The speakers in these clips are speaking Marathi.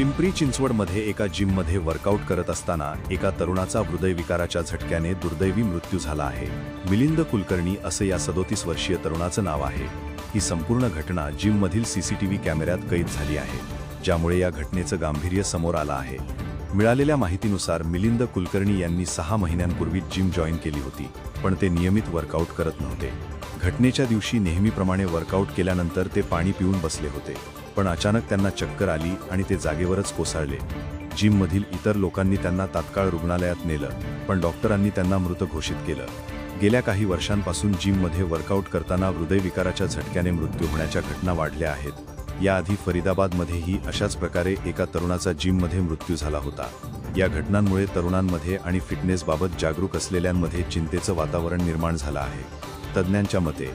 पिंपरी चिंचवडमध्ये एका जिममध्ये वर्कआउट करत असताना एका तरुणाचा हृदयविकाराच्या झटक्याने दुर्दैवी मृत्यू झाला आहे. मिलिंद कुलकर्णी असं या सदोतीस वर्षीय तरुणाचं नाव आहे. ही संपूर्ण घटना जिममधील सीसीटीव्ही कॅमेऱ्यात कैद झाली आहे ज्यामुळे या घटनेचं गांभीर्य समोर आलं आहे. मिळालेल्या माहितीनुसार मिलिंद कुलकर्णी यांनी सहा महिन्यांपूर्वी जिम जॉईन केली होती पण ते नियमित वर्कआउट करत नव्हते. घटनेच्या दिवशी नेहमीप्रमाणे वर्कआउट केल्यानंतर ते पाणी पिऊन बसले होते. पण अचानक त्यांना चक्कर आली आणि ते जागेवरच कोसळले. जिममधील इतर लोकांनी त्यांना तात्काळ रुग्णालयात नेलं पण डॉक्टरांनी त्यांना मृत घोषित केलं. गेल्या काही वर्षांपासून जिममध्ये वर्कआउट करताना हृदयविकाराच्या झटक्याने मृत्यू होण्याच्या घटना वाढल्या आहेत. याआधी फरीदाबादमध्येही अशाच प्रकारे एका तरुणाचा जिममध्ये मृत्यू झाला होता. या घटनांमुळे तरुणांमध्ये आणि फिटनेसबाबत जागरूक असलेल्यांमध्ये चिंतेचं वातावरण निर्माण झालं आहे. तज्ज्ञांच्या मते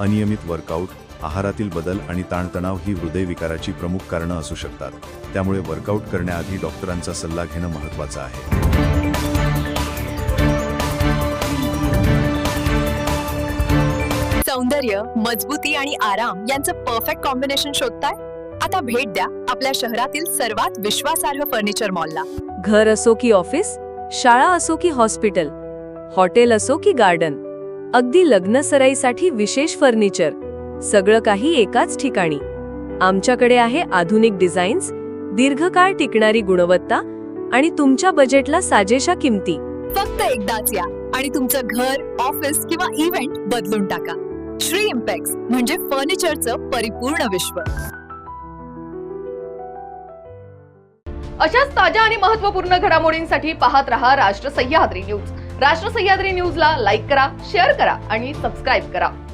अनियमित वर्कआउट आहारातील बदल आणि ताणतणाव ही हृदयविकाराची प्रमुख कारणं असू शकतात. त्यामुळे वर्कआउट करण्याआधी डॉक्टरांचा सल्ला घेणं महत्त्वाचं आहे. सौंदर्य मजबूती आणि आराम यांचं परफेक्ट कॉम्बिनेशन शोधताय? आता भेट द्या आपल्या शहरातील सर्वात विश्वासार्ह फर्निचर मॉलला घर असो की ऑफिस शाळा असो की हॉस्पिटल हॉटेल असो की गार्डन अगदी लग्न सराईसाठी विशेष फर्निचर सगळं काही एकाच ठिकाणी. आमच्याकडे आहे आधुनिक डिझाईन्स दीर्घकाळ टिकणारी गुणवत्ता आणि तुमच्या बजेटला साजेशा किमती. फक्त एकदाच या आणि तुमचं घर ऑफिस किंवा इव्हेंट बदलून टाका. श्री इम्पॅक्स म्हणजे फर्निचरचं परिपूर्ण विश्व. अशाच ताज्या आणि महत्त्वपूर्ण घडामोडींसाठी पाहत रहा राष्ट्र सह्याद्री न्यूज. राष्ट्र सह्याद्री न्यूजला लाईक करा शेअर करा आणि सबस्क्राईब करा.